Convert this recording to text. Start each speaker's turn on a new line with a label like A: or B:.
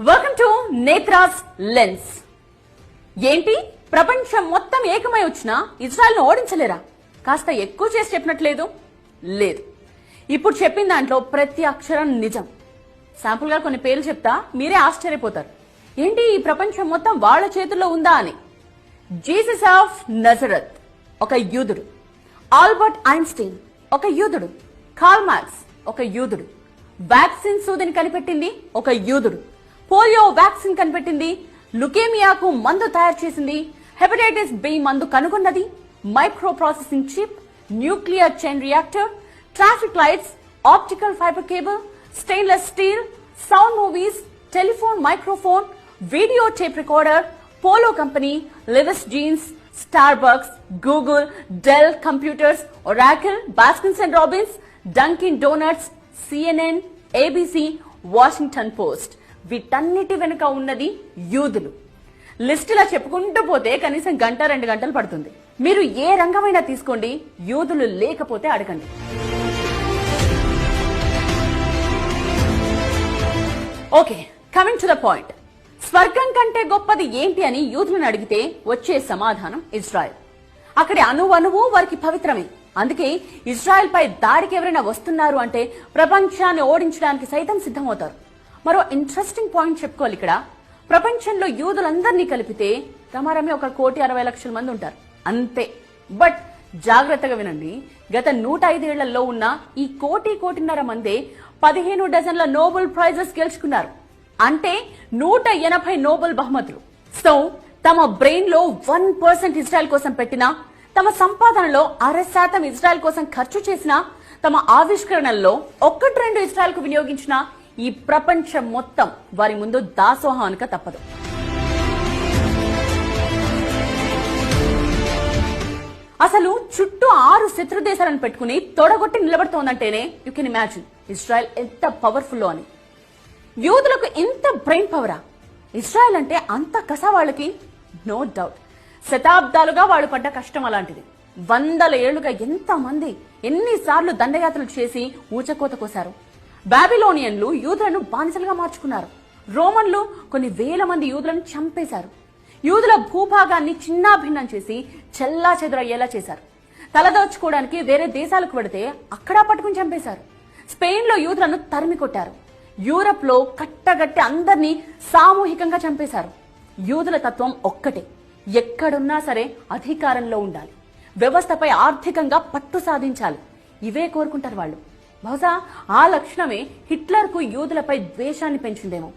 A: Welcome to నేత్రాస్ lens ఏంటి? ప్రపంచం మొత్తం ఏకమై వచ్చినా ఇజ్రాయెల్ను ఓడించలేరా? కాస్త ఎక్కువ చేసి చెప్పినట్లేదు? లేదు. ఇప్పుడు చెప్పిన దాంట్లో ప్రతి అక్షరం నిజం. శాంపుల్గా కొన్ని పేర్లు చెప్తా మీరే ఆశ్చర్యపోతారు. ఏంటి ఈ ప్రపంచం మొత్తం వాళ్ళ చేతుల్లో ఉందా అని? జీసస్ ఆఫ్ నజరత్ ఒక యూదుడు. ఆల్బర్ట్ ఐన్స్టీన్ ఒక యూదుడు. కార్ల్ మార్క్స్ ఒక యూదుడు. వ్యాక్సిన్ సూదిని కనిపెట్టింది ఒక యూదుడు. పోలియో వ్యాక్సిన్ కనిపెట్టింది. లుకేమియాకు మందు తయారు చేసింది. హెపటైటిస్ బి మందు కనుగొన్నది. Micro processing chip nuclear chain reactor traffic lights optical fibre cable stainless steel sound movies telephone microphone video tape recorder Polo company Levi's jeans Starbucks Google Dell computers Oracle Baskins and Robbins Dunkin Donuts CNN ABC Washington Post. వీటన్నిటి వెనుక ఉన్నది యూదులు. లిస్టులా చెప్పుకుంటూ పోతే కనీసం గంట రెండు గంటలు పడుతుంది. మీరు ఏ రంగమైనా తీసుకోండి యూదులు లేకపోతే అడగండి. Okay coming to the point స్వర్గం కంటే గొప్పది ఏంటి అని యూదులను అడిగితే వచ్చే సమాధానం ఇజ్రాయెల్. అక్కడి అణువణువు వారికి పవిత్రమే. అందుకే ఇజ్రాయెల్ పై దాడికి ఎవరైనా వస్తున్నారు అంటే ప్రపంచాన్ని ఓడించడానికి సైతం సిద్ధమవుతారు. మరో ఇంట్రెస్టింగ్ పాయింట్ చెప్పుకోవాలి ఇక్కడ. ప్రపంచంలో యూదులందరినీ కలిపితే తమారమే ఒక కోటి అరవై లక్షల మంది ఉంటారు. అంతే. బట్ జాగ్రత్తగా వినండి. గత నూట ఐదేళ్ళలో ఉన్న ఈ కోటి కోటిన్నర మందే పదిహేను డజన్ల నోబెల్ ప్రైజెస్ గెలుచుకున్నారు. అంటే నూట ఎనభై నోబెల్ బహుమతులు. సో తమ బ్రెయిన్లో వన్ పర్సెంట్ ఇజ్రాయెల్ కోసం పెట్టిన తమ సంపాదనలో అర శాతం ఇజ్రాయెల్ కోసం ఖర్చు చేసిన తమ ఆవిష్కరణల్లో ఒక్కటి రెండు ఇజ్రాయెల్కు వినియోగించిన ఈ ప్రపంచం మొత్తం వారి ముందు దాసోహానుక తప్పదు. అసలు చుట్టూ ఆరు శత్రు దేశాలను పెట్టుకుని తొడగొట్టి నిలబడుతోందంటేనే యు కెన్ ఇమాజిన్ ఇస్రాయెల్ ఎంత పవర్ఫుల్ అని. యూదులకు ఇంత బ్రెయిన్ పవరా ఇజ్రాయెల్ అంటే అంత కస వాళ్ళకి? నో డౌట్ శతాబ్దాలుగా వాళ్ళు పడ్డ కష్టం అలాంటిది. వందల ఏళ్ళుగా ఎంతమంది ఎన్నిసార్లు దండయాత్రలు చేసి ఊచకోత కోశారు బాబిలోనియన్లు యూదులను బానిసలుగా మార్చుకున్నారు. రోమన్లు కొన్ని వేల మంది యూదులను చంపేశారు. యూదుల భూభాగాన్ని చిన్నాభిన్నం చేసి చెల్లా చెదరయ్యేలా చేశారు. తలదోచుకోవడానికి వేరే దేశాలకు వెడితే అక్కడా పట్టుకుని చంపేశారు. స్పెయిన్లో యూదులను తరిమి కొట్టారు. యూరప్లో కట్టగట్టి అందరినీ సామూహికంగా చంపేశారు. యూదుల తత్వం ఒక్కటే ఎక్కడున్నా సరే అధికారంలో ఉండాలి. వ్యవస్థపై ఆర్థికంగా పట్టు సాధించాలి. ఇవే కోరుకుంటారు వాళ్ళు. బహుశా ఆ లక్షణమే హిట్లర్కు యూదులపై ద్వేషాన్ని పెంచిందేమో.